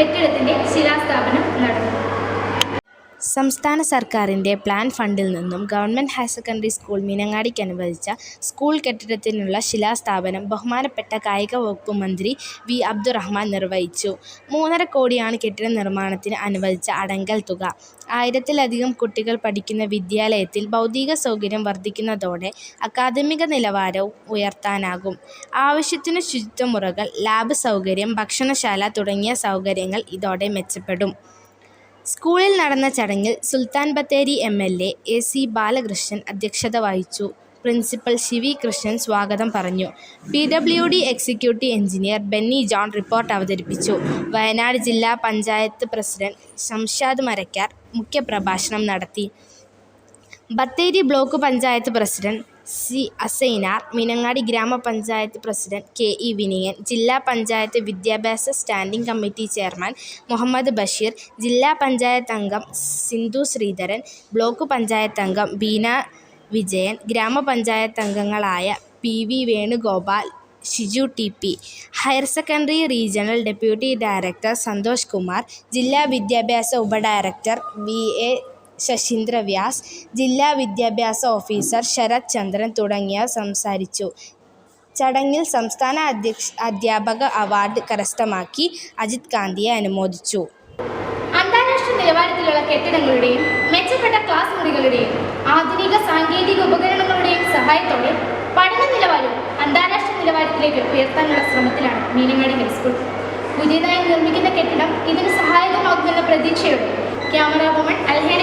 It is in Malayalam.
കെട്ടിടത്തിന്റെ ശിലാസ്ഥാപനം സംസ്ഥാന സർക്കാരിന്റെ പ്ലാൻ ഫണ്ടിൽ നിന്നും ഗവൺമെന്റ് ഹയർ സെക്കൻഡറി സ്കൂൾ മീനങ്ങാടിക്ക് അനുവദിച്ച സ്കൂൾ കെട്ടിടത്തിനുള്ള ശിലാസ്ഥാപനം ബഹുമാനപ്പെട്ട കായിക വകുപ്പ് മന്ത്രി വി അബ്ദുറഹ്മാൻ നിർവഹിച്ചു. മൂന്നര കോടിയാണ് കെട്ടിട നിർമ്മാണത്തിന് അനുവദിച്ച അടങ്കൽ തുക. ആയിരത്തിലധികം കുട്ടികൾ പഠിക്കുന്ന വിദ്യാലയത്തിൽ ഭൗതിക സൗകര്യം വർദ്ധിക്കുന്നതോടെ അക്കാദമിക നിലവാരവും ഉയർത്താനാകും. ആവശ്യത്തിന് ശുചിത്വമുറകൾ ലാബ് സൗകര്യം ഭക്ഷണശാല തുടങ്ങിയ സൗകര്യങ്ങൾ ഇതോടെ മെച്ചപ്പെടും. സ്കൂളിൽ നടന്ന ചടങ്ങിൽ Sultan Bathery M L A A C Balakrishnan അധ്യക്ഷത വഹിച്ചു. പ്രിൻസിപ്പൽ ശിവി കൃഷ്ണൻ സ്വാഗതം പറഞ്ഞു. P W D executive engineer Benny John report അവതരിപ്പിച്ചു. വയനാട് ജില്ലാ പഞ്ചായത്ത് പ്രസിഡന്റ് ശംഷാദ് മരക്കാർ മുഖ്യപ്രഭാഷണം നടത്തി. Bathery block panchayat president C Asainar Meenangadi ഗ്രാമപഞ്ചായത്ത് പ്രസിഡന്റ് കെ ഇ വിനിയൻ ജില്ലാ പഞ്ചായത്ത് വിദ്യാഭ്യാസ standing committee chairman Muhammad Basheer ജില്ലാ പഞ്ചായത്ത് അംഗം സിന്ധു ശ്രീധരൻ ബ്ലോക്ക് പഞ്ചായത്ത് അംഗം ബീന വിജയൻ ഗ്രാമപഞ്ചായത്ത് അംഗങ്ങളായ P V Venugopal Shiju T P higher secondary regional deputy director Santhosh Kumar ജില്ലാ വിദ്യാഭ്യാസ ഉപഡയറക്ടർ വി എ ശശീന്ദ്ര വ്യാസ് ജില്ലാ വിദ്യാഭ്യാസ ഓഫീസർ ശരത് ചന്ദ്രൻ തുടങ്ങിയവർ സംസാരിച്ചു. ചടങ്ങിൽ സംസ്ഥാന അധ്യക്ഷ അധ്യാപക അവാർഡ് കരസ്ഥമാക്കി അജിത് കാന്തിയെ അനുമോദിച്ചു. അന്താരാഷ്ട്ര നിലവാരത്തിലുള്ള കെട്ടിടങ്ങളുടെയും മെച്ചപ്പെട്ട ക്ലാസ് മുറികളുടെയും ആധുനിക സാങ്കേതിക ഉപകരണങ്ങളുടെയും സഹായത്തോടെ പഠന നിലവാരവും അന്താരാഷ്ട്ര നിലവാരത്തിലേക്ക് ഉയർത്താനുള്ള ശ്രമത്തിലാണ് മീനങ്ങാടി ഹൈസ്കൂൾ. പുതിയതായി നിർമ്മിക്കുന്ന കെട്ടിടം ഇതിന് സഹായകമാകുമെന്ന പ്രതീക്ഷയോടെ ക്യാമറ വുമൺ നിഖിൽ